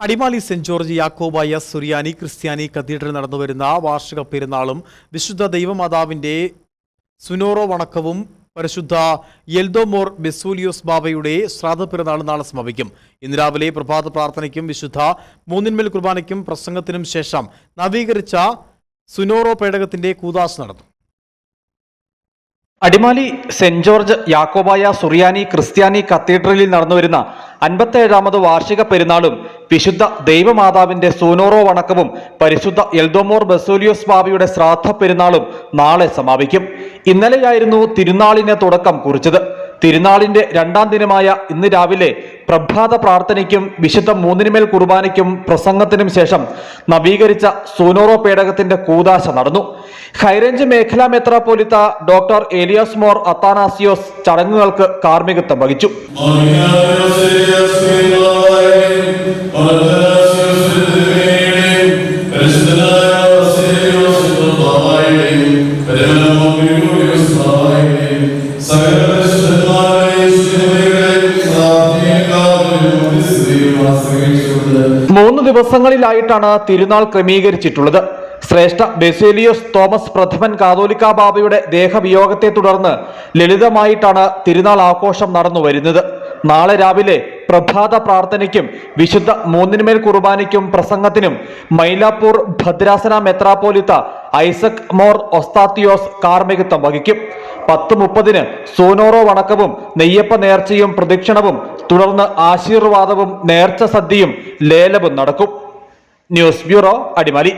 Adimali saint George Yakobaya സുറിയാനി ക്രിസ്ത്യാനി cathedral നടന്നുവരുന്ന വാർഷിക പെരുന്നാളും വിശുദ്ധ ദൈവമാതാവിന്റെ സുനോറോ വണക്കവും പരിശുദ്ധ യെൽദോമോർ ബെസൂലിയോസ് ബാബയുടെ ശ്രാദ്ധ പെരുന്നാളും നാളെ സമാപിക്കും. ഇന്ന് രാവിലെ പ്രഭാത പ്രാർത്ഥനയ്ക്കും വിശുദ്ധ മൂന്നിന്മേൽ കുർബാനയ്ക്കും പ്രസംഗത്തിനും ശേഷം നവീകരിച്ച സുനോറോ പേടകത്തിന്റെ കൂതാശ നടന്നു. അടിമാലി സെന്റ് ജോർജ് യാക്കോബായ സുറിയാനി ക്രിസ്ത്യാനി കത്തീഡ്രലിൽ നടന്നുവരുന്ന അൻപത്തേഴാമത് വാർഷിക പെരുന്നാളും വിശുദ്ധ ദൈവമാതാവിന്റെ സൂനോറോ വണക്കവും പരിശുദ്ധ എൽദോമോർ ബസോലിയോസ് ബാബയുടെ ശ്രാദ്ധ പെരുന്നാളും നാളെ സമാപിക്കും. ഇന്നലെയായിരുന്നു തിരുനാളിന് തുടക്കം കുറിച്ചത്. തിരുനാളിന്റെ രണ്ടാം ദിനമായ ഇന്ന് രാവിലെ പ്രഭാത പ്രാർത്ഥനയ്ക്കും വിശുദ്ധ മൂന്നിനുമേൽ കുർബാനയ്ക്കും പ്രസംഗത്തിനും ശേഷം നവീകരിച്ച സൂനോറോ പേടകത്തിന്റെ കൂതാശ നടന്നു. ഹൈറേഞ്ച് മേഖലാ മെത്രാപോലിത്ത ഡോക്ടർ ഏലിയാസ് മോർ അത്താനാസിയോസ് ചടങ്ങുകൾക്ക് കാർമ്മികത്വം വഹിച്ചു. മൂന്ന് ദിവസങ്ങളിലായിട്ടാണ് തിരുനാൾ ക്രമീകരിച്ചിട്ടുള്ളത്. ശ്രേഷ്ഠ ബെസേലിയോസ് തോമസ് പ്രഥമൻ കാതോലിക്ക ബാബയുടെ ദേഹവിയോഗത്തെ തുടർന്ന് ലളിതമായിട്ടാണ് തിരുനാൾ ആഘോഷം നടന്നു വരുന്നത്. നാളെ രാവിലെ പ്രഭാത പ്രാർത്ഥനയ്ക്കും വിശുദ്ധ മൂന്നിനുമേൽ കുർബാനയ്ക്കും പ്രസംഗത്തിനും മൈലാപ്പൂർ ഭദ്രാസന മെത്രാപ്പോലിത്ത ഐസക് മോർ ഒസ്താത്തിയോസ് കാർമ്മികത്വം വഹിക്കും. പത്ത് മുപ്പതിന് സോനോറോ വണക്കവും നെയ്യപ്പ നേർച്ചയും പ്രദക്ഷിണവും തുടർന്ന് ആശീർവാദവും നേർച്ച സദ്യയും ലേലവും നടക്കും. News bureau Adimali.